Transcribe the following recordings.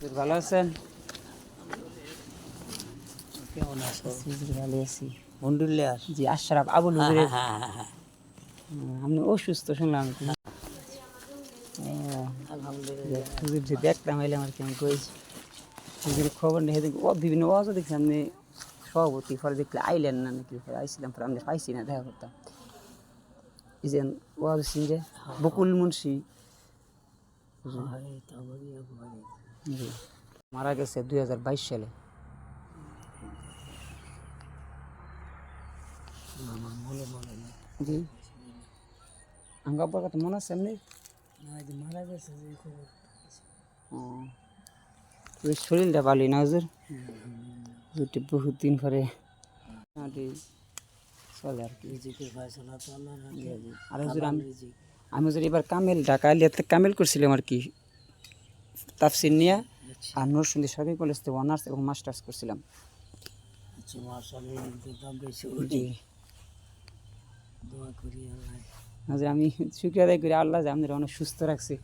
হুজুর ভালো আছেন? কেমন আছো ভালো আছি। মন্ডুলিয়ার? জি আশরাফ আবুল হ্যাঁ হ্যাঁ হ্যাঁ আপনি অসুস্থ শুনলাম আলহামদুলিল্লাহ। হুজুর যে দেখলাম এলাম আর কি আমি কই হুজুরের খবর নেই দেখি ও বিভিন্ন ওয়াজও দেখছি আপনি সভাপতি পরে দেখলে আইলেন না নাকি? পরে আইছিলাম পরে আমি পাইছি না দেখা করতাম। এই যে ওয়াজ যে বকুল মুন্সি। জি। মারা গেছে দুই হাজার বাইশ সালে। জি। আঙ্গাব্বার কথা মনে আছে এমনি? মারা গেছে যে খবর ও। শরীরটা ভালোই না হুজুর? হুজুরটি বহুত দিন পরে চলে আর কি। আর হুজুর আমি আমি হুজুর এবার কামেল ঢাকা কামেল করছিলাম আর কি। তাফসির নিয়ে আর নরসিংদী সরকারি কলেজ থেকে অনার্স এবং মাস্টার্স করছিলাম। আচ্ছা আমি শুক্রিয়া আদায় করি আল্লাহ যে আপনারা অনেক সুস্থ রাখছে।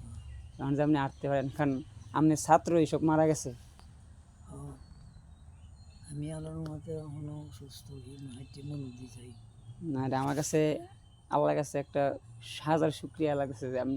কারণ যে আপনি আটতে পারেন কারণ আপনি ছাত্র এইসব মারা গেছে। আমি আল্লাহর মতে সুস্থ না এটা আমার কাছে আল্লাহর কাছে একটা হাজার শুক্রিয়া লাগছে যে আমি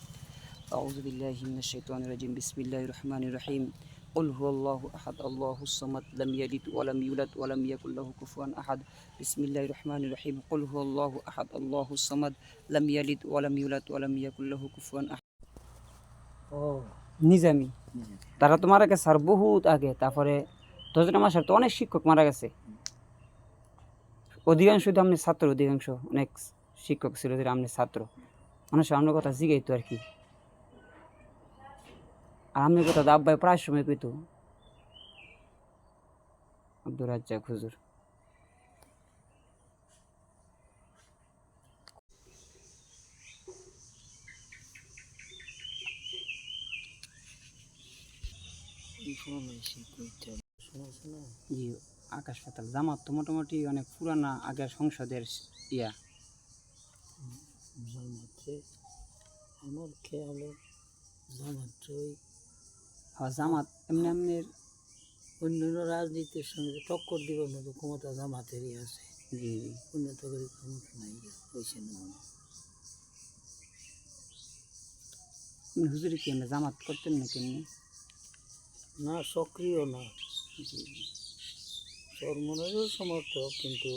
أعوذ بالله من الشيطان الرجيم بسم الله الرحمن الرحيم قل هو الله أحد الله الصمد لم يلد ولم يولد ولم يكن له كفوا أحد بسم الله الرحمن الرحيم قل هو الله أحد الله الصمد لم يلد ولم يولد ولم يكن له كفوا أحد ও নিজামি তারা তো মারা গেছে আর বহুত আগে তারপরে দশটা মাসের তো অনেক শিক্ষক মারা গেছে অধিকাংশ তো আমনি ছাত্র অধিকাংশ অনেক শিক্ষক ছিল যে আমনি ছাত্র মানুষ আপনার কথা জিগাইতো আর কি আর আমনের কথা তো আব্বাই প্রায় সময় কইতো। আব্দুর রাজ্জাক হুজুর। আকাশ পাতাল। জামাত তো মোটামুটি অনেক পুরানা আগের সংসদের ইয়া। জামাতে আমার খেয়ালে জামাতই হ্যাঁ জামাত এমনি এমনির অন্যান্য রাজনীতির সঙ্গে টক্কর দিবার মতো ক্ষমতা জামাতেরই আছে। জি উন্নত করে ক্ষমতা নাই হয়েছে হুজুরি কি এমনি জামাত করতেন না কেমনি না সক্রিয় না। সরমনেরও সমর্থক কিন্তু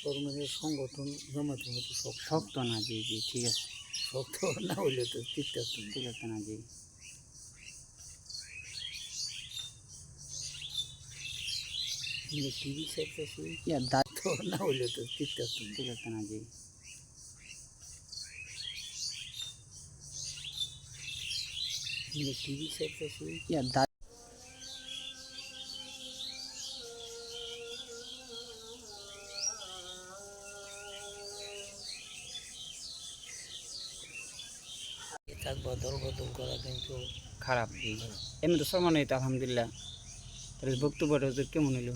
সরমনের সংগঠন জামাতের মতো শক্ত শক্ত না জি জি ঠিক আছে। শক্ত না হইলে তো ঠিক থাকতো ঠিক আছে না জি। টিভি চাইতেছি ইয়া দা তো না হইলে। না টিভি চাইতেছি দা থাকবা দল বদল করা কিন্তু খারাপ এমনি তো সমান আলহামদুলিল্লাহ। তাহলে বক্তব্যটা কেমন হলো?